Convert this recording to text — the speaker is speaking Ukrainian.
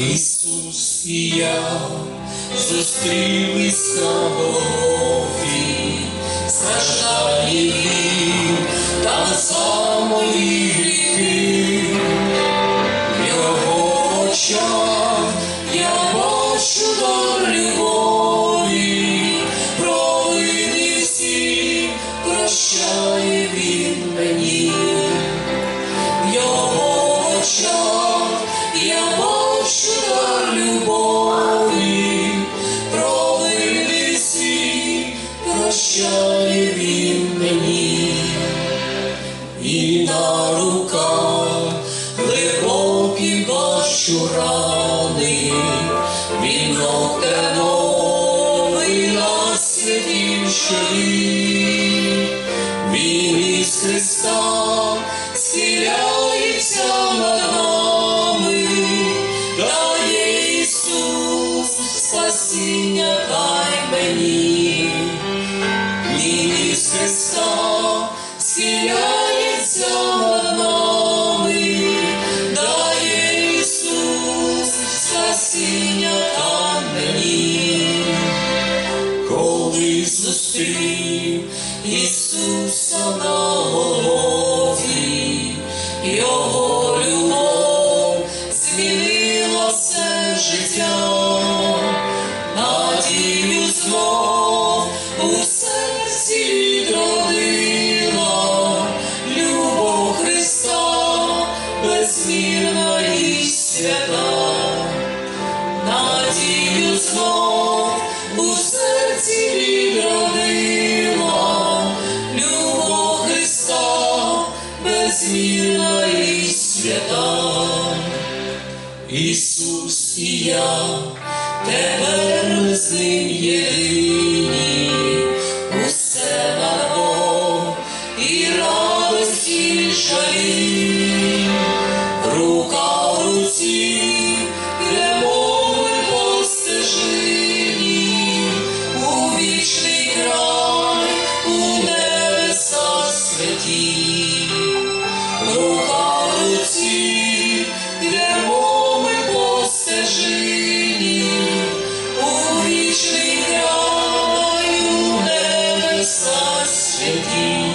Ісус і я зустрілись на Голгофі, страждає він там за мої гріхи, в його очах. Він мені. І на руках глибокі бачу рани, він новий на святім. Він із Христа схиляється над нами, зустрів Ісуса на голові, Його безмірної свята, надію знов у серці відродила, любов Христа, безмірної свята, Ісус і я тебе з ним єдині, усе на і радості жаліє. City